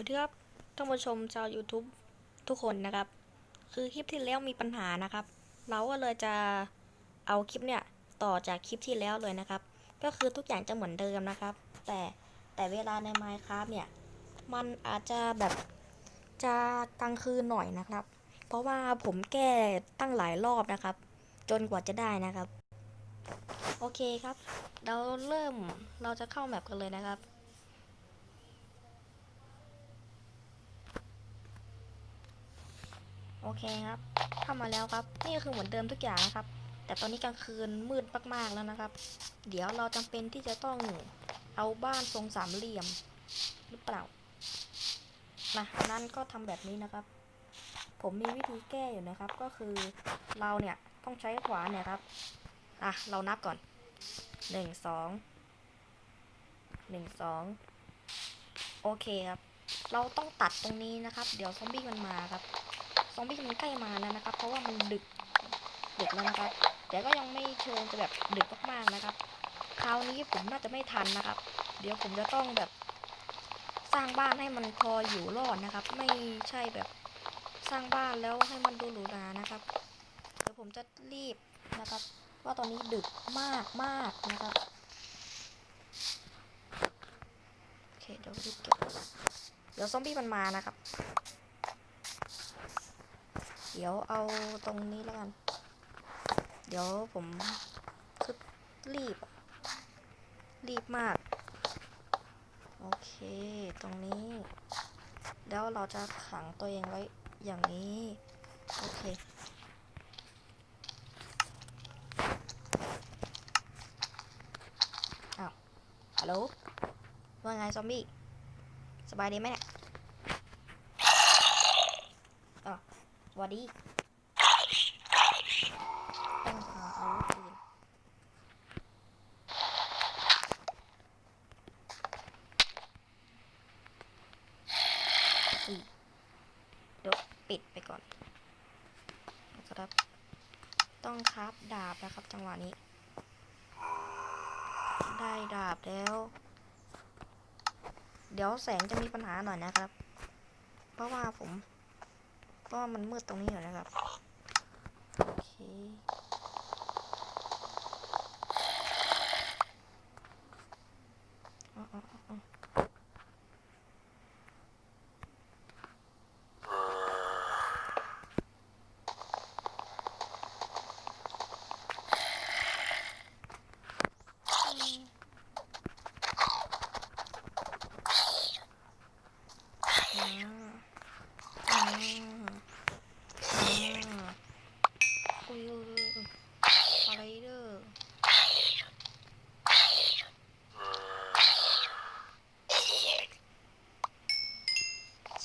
วัสดีครับท่านผู้ชมชาว YouTube ทุกคนนะครับ คือคลิปที่แล้วมีปัญหานะครับ เราก็เลยจะเอาคลิปเนี่ยต่อจากคลิปที่แล้วเลยนะครับ ก็คือทุกอย่างจะเหมือนเดิมนะครับ แต่แต่เวลาใน Minecraft เนี่ย มันอาจจะแบบจะกลางคืนหน่อยนะครับ เพราะว่าผมแก้ตั้งหลายรอบนะครับ จนกว่าจะได้นะครับ โอเคครับ เราเริ่มเราจะเข้าแมปกันเลยนะครับ โอเคครับ เข้ามาแล้วครับ นี่คือเหมือนเดิมทุกอย่างนะครับ แต่ตอนนี้กลางคืนมืดมากๆแล้วนะครับ เดี๋ยวเราจำเป็นที่จะต้องเอาบ้านทรงสามเหลี่ยม หรือเปล่านะนั้นก็ทำแบบนี้นะครับ ผมมีวิธีแก้อยู่นะครับ ก็คือเราเนี่ยต้องใช้ขวานเนี่ยครับอะเรานับก่อนหนึ่งสองหนึ่งสองโอเคครับ เราต้องตัดตรงนี้นะครับ เดี๋ยวซอมบี้มันมาครับ ซอมบี้มันใกล้มาแล้วนะครับ เพราะว่ามันดึกดึกแล้วนะครับ แต่ก็ยังไม่เชิงจะแบบดึกมากๆนะครับ คราวนี้ผมน่าจะไม่ทันนะครับ เดี๋ยวผมจะต้องแบบสร้างบ้านให้มันพออยู่รอดนะครับ ไม่ใช่แบบสร้างบ้านแล้วให้มันดูหรูหรานะครับ เดี๋ยวผมจะรีบนะครับ ว่าตอนนี้ดึกมากมากนะครับโอเคเดี๋ยวรีบเก็บเดี๋ยวซอมบี้มันมานะครับ เดี๋ยวเอาตรงนี้แล้วกัน เดี๋ยวผมคือรีบ รีบมาก โอเค ตรงนี้ แล้วเราจะขังตัวเองไว้อย่างนี้ โอเคอ้าวฮัลโหลว่าไงซอมบี้ สบายดีไหมเนี่ยอะส วัสดีต้องหาอาวุธปืนเดี๋ยวปิดไปก่อนนะครับ ต้องคราฟดาบนะครับ จังหวะนี้ ได้ดาบแล้ว เดี๋ยวแสงจะมีปัญหาหน่อยนะครับ เพราะว่าผม ก็มันมืดตรงนี้อยู่นะครับ โอเค อ๋ออ๋ออ๋ออืมอ่าอ่าอ่าอุ้ยอุ้ยอุ้ยอะไรเด้อ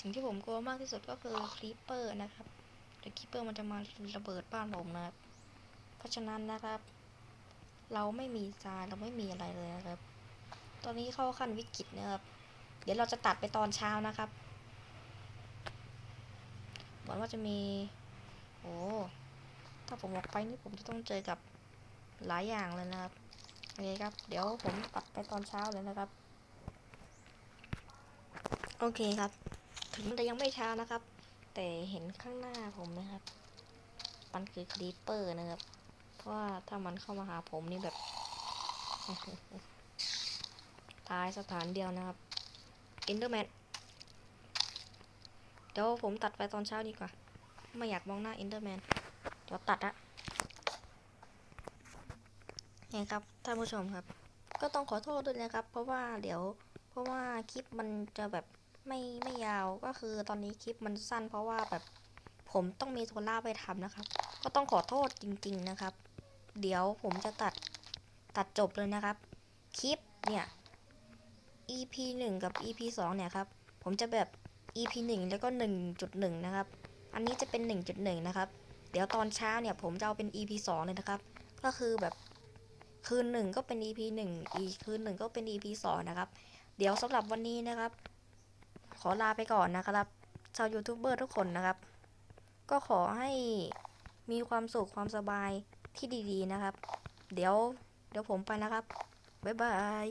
สิ่งที่ผมกลัวมากที่สุดก็คือครีปเปอร์นะครับเดี๋ยวครีปเปอร์มันจะมาระเบิดบ้านผมนะครับ เพราะฉะนั้นนะครับ เราไม่มีทรายเราไม่มีอะไรเลยนะครับ ตอนนี้เข้าขั้นวิกฤตนะครับ เดี๋ยวเราจะตัดไปตอนเช้านะครับหวังว่าจะมี โอ้ถ้าผมออกไปนี่ผมจะต้องเจอกับหลายอย่างเลยนะครับโอเคครับ เดี๋ยวผมตัดไปตอนเช้าเลยนะครับ โอเคครับ ถึงมันจะยังไม่เช้านะครับ แต่เห็นข้างหน้าผมนะครับ มันคือครีปเปอร์นะครับ เพราะว่าถ้ามันเข้ามาหาผมนี่แบบตายสถานเดียวนะครับอินเดอร์แมนเดี๋ยวผมตัดไปตอนเช้าดีกว่า ไม่อยากมองหน้าอินเดอร์แมนเดี๋ยวตัดอะนี่ครับท่านผู้ชมครับ ก็ต้องขอโทษด้วยนะครับ เพราะว่าเดี๋ยว เพราะว่าคลิปมันจะแบบ ไม่ไม่ยาวก็คือตอนนี้คลิปมันสั้นเพราะว่าแบบผมต้องมีโทล่าไปทำนะครับ ก็ต้องขอโทษจริง ๆนะครับ เดี๋ยวผมจะตัดตัดจบเลยนะครับ คลิปเนี่ย EP 1 กับ EP 2 เนี่ยครับ ผมจะแบบ EP 1 แล้วก็ 1.1 นะครับ อันนี้จะเป็น 1.1 นะครับ เดี๋ยวตอนเช้าเนี่ยผมจะเอาเป็น EP 2 เลยนะครับ ก็คือแบบคืนหนึ่งก็เป็น EP 1 อีกคืนหนึ่งก็เป็น EP 2 นะครับ เดี๋ยวสำหรับวันนี้นะครับ อลาไปก่อนนะครับ ชาวยูทูบเบอร์ทุกคนนะครับ ก็ขอให้มีความสุขความสบายที่ดีๆนะครับ เดี๋ยวเดี๋ยวผมไปนะครับ บ๊ายบาย